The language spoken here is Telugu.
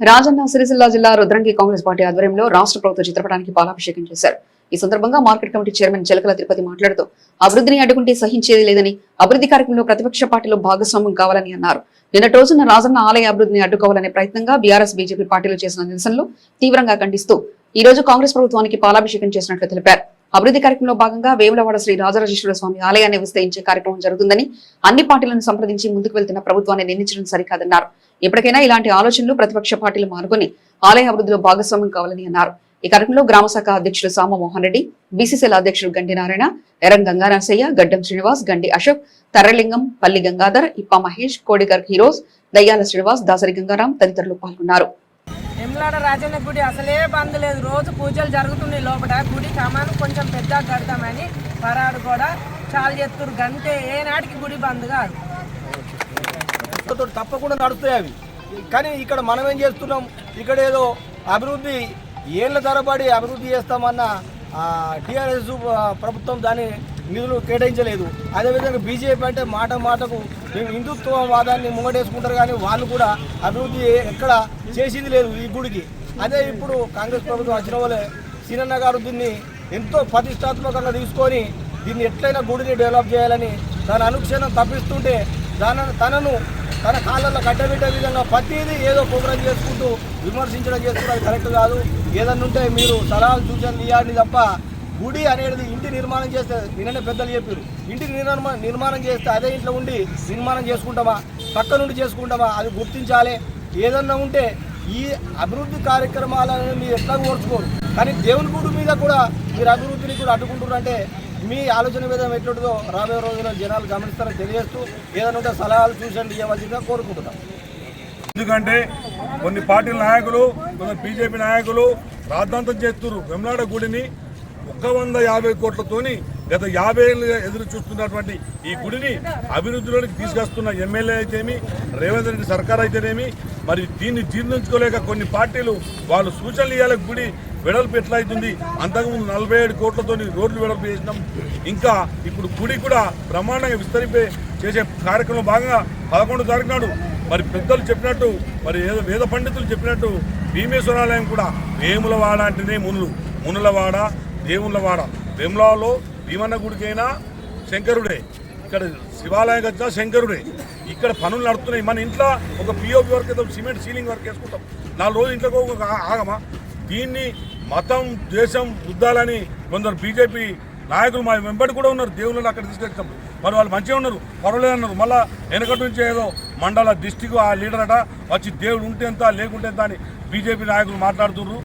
రాజన్న సిరిసిల్ల జిల్లా రుద్రంగి కాంగ్రెస్ పార్టీ ఆధ్వర్యంలో రాష్ట్ర ప్రభుత్వ చిత్రపటానికి పాలాభిషేకం చేశారు. ఈ సందర్భంగా market committee chairman Chilakala Tirupati మాట్లాడుతూ అభివృద్ధిని అడ్డుకుంటే సహించేది లేదని అభివృద్ధి కార్యక్రమంలో ప్రతిపక్ష పార్టీలో భాగస్వామ్యం కావాలని అన్నారు. నిన్నటి రోజున రాజన్న ఆలయ అభివృద్ధిని అడ్డుకోవాలనే ప్రయత్నంగా బీఆర్ఎస్ బీజేపీ పార్టీలు చేసిన నిరసనలు తీవ్రంగా ఖండిస్తూ ఈ రోజు కాంగ్రెస్ ప్రభుత్వానికి పాలాభిషేకం చేసినట్లు తెలిపారు. అభివృద్ధి కార్యక్రమంలో భాగంగా వేములవాడ శ్రీ రాజరాజేశ్వర స్వామి ఆలయాన్ని విస్తరించే కార్యక్రమం జరుగుతుందని అన్ని పార్టీలను సంప్రదించి ముందుకు వెళ్తున్న ప్రభుత్వాన్ని నిందించడం సరికాదన్నారు. ఇప్పటికైనా ఇలాంటి ఆలోచనలు ప్రతిపక్ష పార్టీలు మానుకొని ఆలయ అభివృద్ధిలో భాగస్వామ్యం కావాలని అన్నారు. ఈ కార్యక్రమంలో గ్రామ శాఖ అధ్యక్షుడు సామ మోహన్ రెడ్డి బీసీసీల అధ్యక్షుడు గండి నారాయణ ఎరం గంగానరసయ్య గడ్డం శ్రీనివాస్ గండి అశోక్ తర్రలింగం పల్లి గంగాధర్ ఇప్ప మహేష్ కోడిగర్ హీరోస్ దయ్యాల శ్రీనివాస్ దాసరి గంగారాం తదితరులు పాల్గొన్నారు. ఎమ్లాడ రాజన్న గుడి అసలే బంద్ లేదు. రోజు పూజలు జరుగుతున్నాయి లోపల గుడి కమాను కొంచెం పెద్ద కడతామని పరాడు కూడా చాలా చెప్తున్నారు గంటే ఏనాటికి గుడి బంద్ కాదు. తప్పకుండా నడుస్తాయి అవి. కానీ ఇక్కడ మనం ఏం చేస్తున్నాం? ఇక్కడ ఏదో అభివృద్ధి ఏళ్ళ తరబడి అభివృద్ధి చేస్తామన్న టీఆర్ఎస్ ప్రభుత్వం దాని నిధులు కేటాయించలేదు. అదేవిధంగా బీజేపీ అంటే మాట మాటకు మేము హిందుత్వ వాదాన్ని ముంగటేసుకుంటారు కానీ వాళ్ళు కూడా అభివృద్ధి ఎక్కడ చేసింది లేదు ఈ గుడికి. అదే ఇప్పుడు కాంగ్రెస్ ప్రభుత్వం వచ్చిన వాళ్ళే సీనన్న గారు దీన్ని ఎంతో ప్రతిష్టాత్మకంగా తీసుకొని దీన్ని ఎట్లయినా గుడిని డెవలప్ చేయాలని తన అనుక్షణం తప్పిస్తుంటే తన తనను తన కాళ్ళల్లో కట్టబెట్టే విధంగా ప్రతిదీ ఏదో ప్రోగ్రాం చేసుకుంటూ విమర్శించడం చేసుకుంటూ అది కరెక్ట్ కాదు. ఏదన్నా ఉంటే మీరు సలహాలు సూచనలు ఇవ్వండి తప్ప గుడి అనేది ఇంటి నిర్మాణం చేస్తే నిన్ననే పెద్దలు చెప్పారు ఇంటి నిర్మాణ నిర్మాణం చేస్తే అదే ఇంట్లో ఉండి నిర్మాణం చేసుకుంటామా? పక్క నుండి చేసుకుంటామా? అది గుర్తించాలి. ఏదన్నా ఉంటే ఈ అభివృద్ధి కార్యక్రమాలను మీరు ఎట్లా కోర్చుకోరు కానీ దేవుని గుడి మీద కూడా మీరు అభివృద్ధిని కూడా అడ్డుకుంటున్నారంటే మీ ఆలోచన విధానం ఎట్లుంటుందో రాబోయే రోజుల్లో జనాలు గమనిస్తారని తెలియజేస్తూ ఏదైనా ఉంటే సలహాలు సూచనలు ఇవ్వవలసిందిగా కోరుకుంటున్నాం. ఎందుకంటే కొన్ని పార్టీల నాయకులు కొన్ని బీజేపీ నాయకులు రాద్ధాంతం చేస్తున్నారు. వెమ్లాడ గుడిని ఒక వంద యాభై కోట్లతోని గత యాభై ఏళ్ళు ఎదురు చూస్తున్నటువంటి ఈ గుడిని అభివృద్ధిలోకి తీసుకొస్తున్న ఎమ్మెల్యే అయితేమి రేవంత్ రెడ్డి సర్కార్ అయితేనేమి మరి దీన్ని జీర్ణించుకోలేక కొన్ని పార్టీలు వాళ్ళు సూచనలు ఇవ్వాలి గుడి వెడల్పు ఎట్లా అవుతుంది అంతకుముందు నలభై ఏడు కోట్లతోని రోడ్లు వెడల్పు చేసినాం. ఇంకా ఇప్పుడు గుడి కూడా బ్రహ్మాండంగా విస్తరింపే చేసే కార్యక్రమం భాగంగా పదకొండు తారీఖు నాడు మరి పెద్దలు చెప్పినట్టు మరి ఏదో వేద పండితులు చెప్పినట్టు భీమేశ్వరాలయం కూడా వేములవాడ అంటేనే మునులు. మునులవాడ దేవుళ్ళవాడ వేములాలో భీమన్న గుడికైనా శంకరుడే. ఇక్కడ శివాలయం వచ్చినా శంకరుడే. ఇక్కడ పనులు నడుస్తున్నాయి మన ఇంట్లో ఒక పిఓపి వర్క్ ఏదో సిమెంట్ సీలింగ్ వర్క్ వేసుకుంటాం. నాలుగు రోజులు ఇంట్లో ఒక ఆగమా? దీన్ని మతం దేశం ఉద్దాలని కొందరు బీజేపీ నాయకులు మా వెంబడి కూడా ఉన్నారు. దేవుళ్ళని అక్కడ తీసుకెళ్తాం. మరి వాళ్ళు మంచిగా ఉన్నారు పర్వాలేదు అన్నారు. మళ్ళీ వెనకటి నుంచి ఏదో మండల డిస్టిక్ ఆ లీడర్ అట వచ్చి దేవుడు ఉంటే ఎంత లేకుంటే ఎంత అని బీజేపీ నాయకులు మాట్లాడుతున్నారు